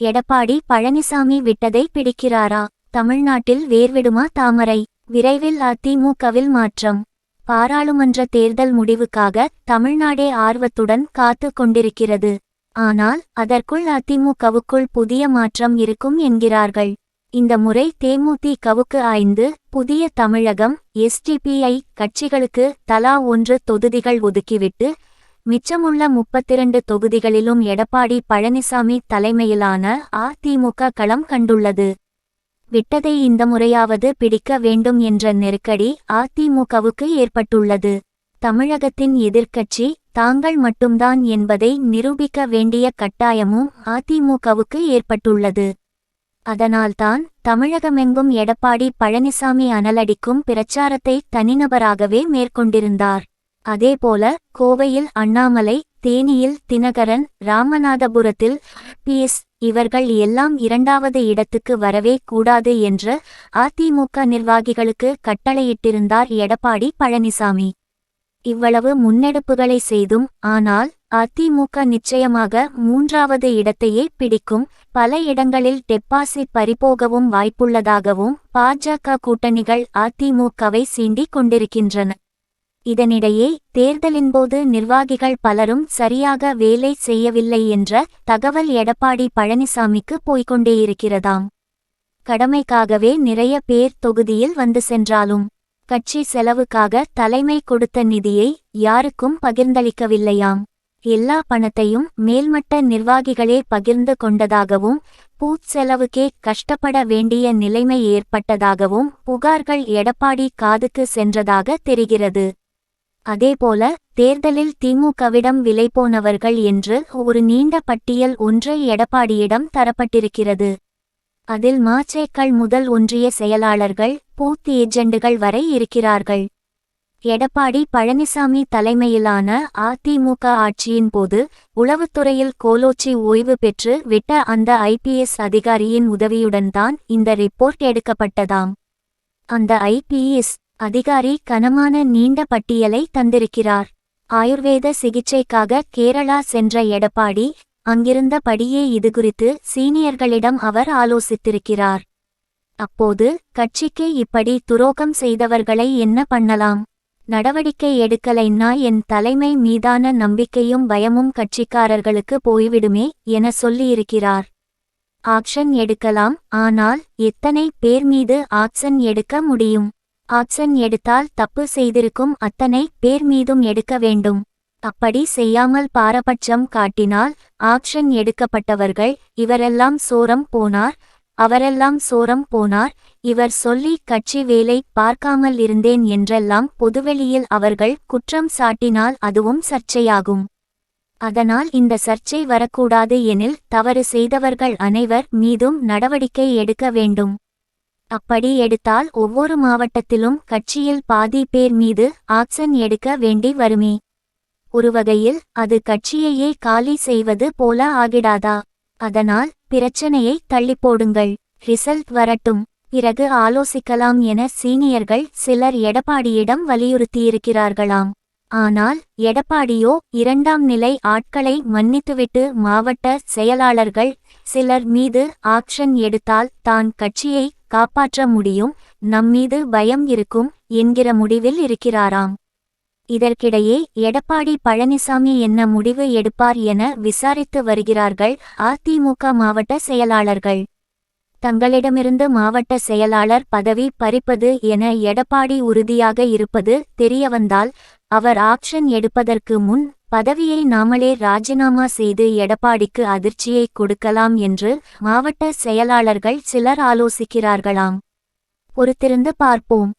எடப்பாடி பழனிசாமி விட்டதை பிடிக்கிறாரா? தமிழ்நாட்டில் வேர்விடுமா தாமரை? விரைவில் அதிமுகவில் மாற்றம். பாராளுமன்ற தேர்தல் முடிவுக்காக தமிழ்நாடே ஆர்வத்துடன் காத்து கொண்டிருக்கிறது. ஆனால் அதற்குள் அதிமுகவுக்குள் புதிய மாற்றம் இருக்கும் என்கிறார்கள். இந்த முறை தேமுதிகவுக்கு ஐந்து புதிய தமிழகம் எஸ்டிபிஐ கட்சிகளுக்கு தலா ஒன்று தொகுதிகள் ஒதுக்கிவிட்டு மிச்சமுள்ள முப்பத்திரண்டு தொகுதிகளிலும் எடப்பாடி பழனிசாமி தலைமையிலான அதிமுக களம் கண்டுள்ளது. விட்டதை இந்த முறையாவது பிடிக்க வேண்டும் என்ற நெருக்கடி அதிமுகவுக்கு ஏற்பட்டுள்ளது. தமிழகத்தின் எதிர்க்கட்சி தாங்கள் மட்டும்தான் என்பதை நிரூபிக்க வேண்டிய கட்டாயமும் அதிமுகவுக்கு ஏற்பட்டுள்ளது. அதனால்தான் தமிழகமெங்கும் எடப்பாடி பழனிசாமி அனலடிக்கும் பிரச்சாரத்தை தனிநபராகவே மேற்கொண்டிருந்தார். அதேபோல கோவையில் அண்ணாமலை தேனியில் தினகரன் ராமநாதபுரத்தில் பிஎஸ் இவர்கள் எல்லாம் இரண்டாவது இடத்துக்கு வரவே கூடாது என்று அதிமுக நிர்வாகிகளுக்கு கட்டளையிட்டிருந்தார் எடப்பாடி பழனிசாமி. இவ்வளவு முன்னெடுப்புகளை செய்தும் ஆனால் அதிமுக நிச்சயமாக மூன்றாவது இடத்தையே பிடிக்கும். பல இடங்களில் டெபாசிட் பறிபோகவும் வாய்ப்புள்ளதாகவும் பாஜக கூட்டணிகள் அதிமுகவை சீண்டிக் கொண்டிருக்கின்றன. இதனிடையே தேர்தலின்போது நிர்வாகிகள் பலரும் சரியாக வேலை செய்யவில்லை என்ற தகவல் எடப்பாடி பழனிசாமிக்கு போய்க்கொண்டேயிருக்கிறதாம் கடமைக்காகவே நிறைய பேர் தொகுதியில் வந்து சென்றாலும் கட்சி செலவுக்காக தலைமை கொடுத்த நிதியை யாருக்கும் பகிர்ந்தளிக்கவில்லையாம். எல்லா பணத்தையும் மேல்மட்ட நிர்வாகிகளே பகிர்ந்து கொண்டதாகவும் பூத் செலவுக்கே கஷ்டப்பட வேண்டிய நிலைமை ஏற்பட்டதாகவும் புகார்கள் எடப்பாடி காதுக்கு சென்றதாக தெரிகிறது. அதேபோல தேர்தலில் திமுகவிடம் விலை போனவர்கள் என்று ஒரு நீண்ட பட்டியல் ஒன்று எடப்பாடியிடம் தரப்பட்டிருக்கிறது. அதில் மாச்சேக்கள் முதல் ஒன்றிய செயலாளர்கள் பூத் ஏஜெண்டுகள் வரை இருக்கிறார்கள். எடப்பாடி பழனிசாமி தலைமையிலான அதிமுக ஆட்சியின் போது உளவுத்துறையில் கோலோச்சி ஓய்வு பெற்று விட்ட அந்த ஐபிஎஸ் அதிகாரியின் உதவியுடன் தான் இந்த ரிப்போர்ட் எடுக்கப்பட்டதாம். அந்த ஐபிஎஸ் அதிகாரி கனமான நீண்ட பட்டியலை தந்திருக்கிறார். ஆயுர்வேத சிகிச்சைக்காக கேரளா சென்ற எடப்பாடி அங்கிருந்தபடியே இதுகுறித்து சீனியர்களிடம் அவர் ஆலோசித்திருக்கிறார். அப்போது கட்சிக்கு இப்படி துரோகம் செய்தவர்களை என்ன பண்ணலாம்? நடவடிக்கை எடுக்கலைன்னா என் தலைமை மீதான நம்பிக்கையும் பயமும் கட்சிக்காரர்களுக்கு போய்விடுமே என சொல்லியிருக்கிறார். ஆக்ஷன் எடுக்கலாம் ஆனால் எத்தனை பேர் மீது ஆக்ஷன் எடுக்க முடியும்? ஆக்ஷன் எடுத்தால் தப்பு செய்திருக்கும் அத்தனை பேர் மீதும் எடுக்க வேண்டும். அப்படி செய்யாமல் பாரபட்சம் காட்டினால் ஆக்ஷன் எடுக்கப்பட்டவர்கள் இவரெல்லாம் சோரம் போனார் அவரெல்லாம் சோரம் போனார் இவர் சொல்லி கட்சி வேலை பார்க்காமல் இருந்தேன் என்றெல்லாம் பொதுவெளியில் அவர்கள் குற்றம் சாட்டினால் அதுவும் சர்ச்சையாகும். அதனால் இந்த சர்ச்சை வரக்கூடாது எனில் தவறு செய்தவர்கள் அனைவர் மீதும் நடவடிக்கை எடுக்க வேண்டும். அப்படி எடுத்தால் ஒவ்வொரு மாவட்டத்திலும் கட்சியில் பாதி பேர் மீது ஆக்சன் எடுக்க வேண்டி வருமே? ஒரு வகையில் அது கட்சியையே காலி செய்வது போல ஆகிடாதா? அதனால் பிரச்சனையை தள்ளிப் போடுங்கள் ரிசல்ட் வரட்டும். பிறகு ஆலோசிக்கலாம் என சீனியர்கள் சிலர் எடப்பாடியிடம் வலியுறுத்தியிருக்கிறார்களாம். ஆனால் எடப்பாடியோ இரண்டாம் நிலை ஆட்களை மன்னித்துவிட்டு மாவட்ட செயலாளர்கள் சிலர் மீது ஆக்ஷன் எடுத்தால் தான் கட்சியை காப்பாற்ற முடியும். நம்மீது பயம் இருக்கும் என்கிற முடிவில் இருக்கிறாராம். இதற்கிடையே எடப்பாடி பழனிசாமி என்ன முடிவு எடுப்பார் என விசாரித்து வருகிறார்கள் அதிமுக மாவட்ட செயலாளர்கள். தங்களிடமிருந்து மாவட்ட செயலாளர் பதவி பறிப்பது என எடப்பாடி உறுதியாக இருப்பது தெரியவந்தால் அவர் ஆக்ஷன் எடுப்பதற்கு முன் பதவியை நாமளே ராஜினாமா செய்து எடப்பாடிக்கு அதிர்ச்சியை கொடுக்கலாம் என்று மாவட்ட செயலாளர்கள் சிலர் ஆலோசிக்கிறார்களாம். பொறுத்திருந்து பார்ப்போம்.